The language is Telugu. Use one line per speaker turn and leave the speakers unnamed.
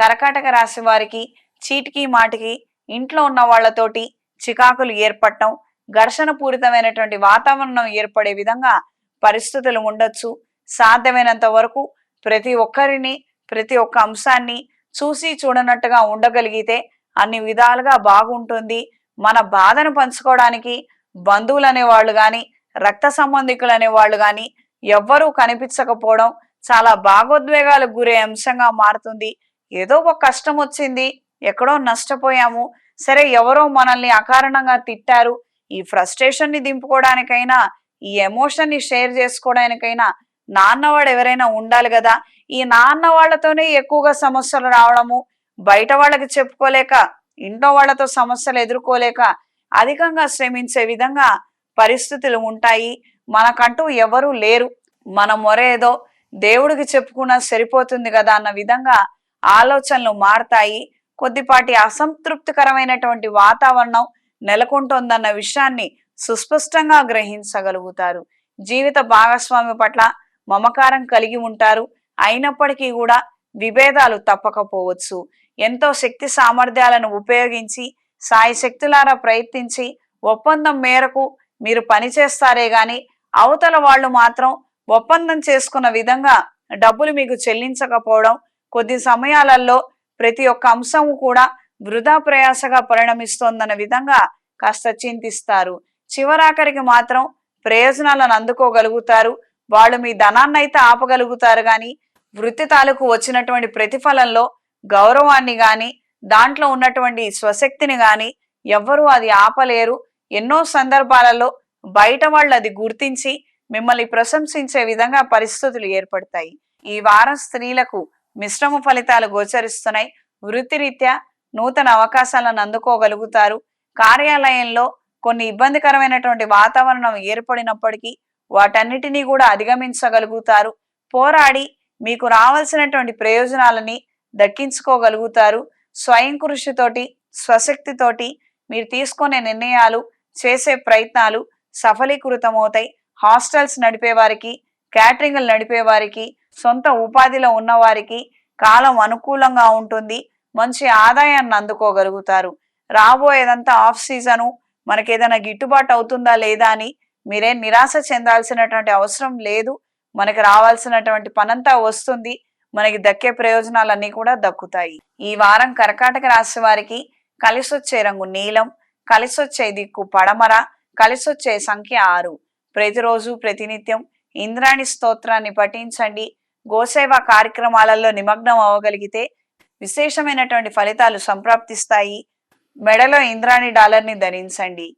కరకాటక రాశి వారికి చీటికి మాటికి ఇంట్లో ఉన్న వాళ్ళతోటి చికాకులు ఏర్పడటం ఘర్షణ పూరితమైనటువంటి వాతావరణం ఏర్పడే విధంగా పరిస్థితులు ఉండొచ్చు. సాధ్యమైనంత వరకు ప్రతి ఒక్కరిని ప్రతి ఒక్క అంశాన్ని చూసి చూడనట్టుగా ఉండగలిగితే అన్ని విధాలుగా బాగుంటుంది. మన బాధను పంచుకోవడానికి బంధువులు అనేవాళ్ళు కానీ రక్త సంబంధికులు అనేవాళ్ళు కానీ ఎవ్వరూ కనిపించకపోవడం చాలా భాగోద్వేగాలకు గురే అంశంగా మారుతుంది. ఏదో ఒక కష్టం వచ్చింది ఎక్కడో నష్టపోయాము. సరే ఎవరో మనల్ని అకారణంగా తిట్టారు. ఈ ఫ్రస్ట్రేషన్ని దింపుకోవడానికైనా ఈ ఎమోషన్ని షేర్ చేసుకోవడానికైనా నాన్నవాడు ఎవరైనా ఉండాలి కదా. ఈ నాన్న వాళ్ళతోనే ఎక్కువగా సమస్యలు రావడము బయట వాళ్ళకి చెప్పుకోలేక ఇంట్లో వాళ్ళతో సమస్యలు ఎదుర్కోలేక అధికంగా శ్రమించే విధంగా పరిస్థితులు ఉంటాయి. మనకంటూ ఎవరూ లేరు. మన మొరేదో దేవుడికి చెప్పుకున్నా సరిపోతుంది కదా అన్న విధంగా ఆలోచనలు మారతాయి. కొద్దిపాటి అసంతృప్తికరమైనటువంటి వాతావరణం నెలకొంటోందన్న విషయాన్ని సుస్పష్టంగా గ్రహించగలుగుతారు. జీవిత భాగస్వామి పట్ల మమకారం కలిగి ఉంటారు. అయినప్పటికీ కూడా విభేదాలు తప్పకపోవచ్చు. ఎంతో శక్తి సామర్థ్యాలను ఉపయోగించి సాయి శక్తులారా ప్రయత్నించి ఒప్పందం మేరకు మీరు పనిచేస్తారే గాని అవతల వాళ్ళు మాత్రం ఒప్పందం చేసుకున్న విధంగా డబ్బులు మీకు చెల్లించకపోవడం కొద్ది సమయాలలో ప్రతి ఒక్క అంశం కూడా వృధా ప్రయాసగా పరిణమిస్తోందన్న విధంగా కాస్త చింతిస్తారు. చివరాఖరికి మాత్రం ప్రయోజనాలను అందుకోగలుగుతారు. వాళ్ళు మీ ధనాన్ని అయితే ఆపగలుగుతారు కానీ వృత్తి తాలూకు వచ్చినటువంటి ప్రతిఫలంలో గౌరవాన్ని గాని దాంట్లో ఉన్నటువంటి స్వశక్తిని గాని ఎవ్వరూ అది ఆపలేరు. ఎన్నో సందర్భాలలో బయట వాళ్ళు అది గుర్తించి మిమ్మల్ని ప్రశంసించే విధంగా పరిస్థితులు ఏర్పడతాయి. ఈ వారం స్త్రీలకు మిశ్రమ ఫలితాలు గోచరిస్తున్నాయి. వృత్తిరీత్యా నూతన అవకాశాలను అందుకోగలుగుతారు. కార్యాలయంలో కొన్ని ఇబ్బందికరమైనటువంటి వాతావరణం ఏర్పడినప్పటికీ వాటన్నిటినీ కూడా అధిగమించగలుగుతారు. పోరాడి మీకు రావాల్సినటువంటి ప్రయోజనాలని దక్కించుకోగలుగుతారు. స్వయం కృషితోటి స్వశక్తితోటి మీరు తీసుకునే నిర్ణయాలు చేసే ప్రయత్నాలు సఫలీకృతమవుతాయి. హాస్టల్స్ నడిపే వారికి క్యాటరింగ్లు నడిపే వారికి సొంత ఉపాధిలో ఉన్నవారికి కాలం అనుకూలంగా ఉంటుంది. మంచి ఆదాయాన్ని అందుకోగలుగుతారు. రాబోయేదంతా ఆఫ్ సీజను. మనకి ఏదైనా గిట్టుబాటు అవుతుందా లేదా అని మీరేం నిరాశ చెందాల్సినటువంటి అవసరం లేదు. మనకి రావాల్సినటువంటి పనంతా వస్తుంది. మనకి దక్కే ప్రయోజనాలన్నీ కూడా దక్కుతాయి. ఈ వారం కర్కాటక రాశి వారికి కలిసొచ్చే రంగు నీలం కలిసొచ్చే దిక్కు పడమర కలిసొచ్చే సంఖ్య ఆరు. ప్రతిరోజు ప్రతినిత్యం ఇంద్రాణి స్తోత్రాన్ని పఠించండి. గోసేవ కార్యక్రమాలలో నిమగ్నం అవ్వగలిగితే విశేషమైనటువంటి ఫలితాలు సంప్రాప్తిస్తాయి. మెడలో ఇంద్రాణి డాలర్ని ధరించండి.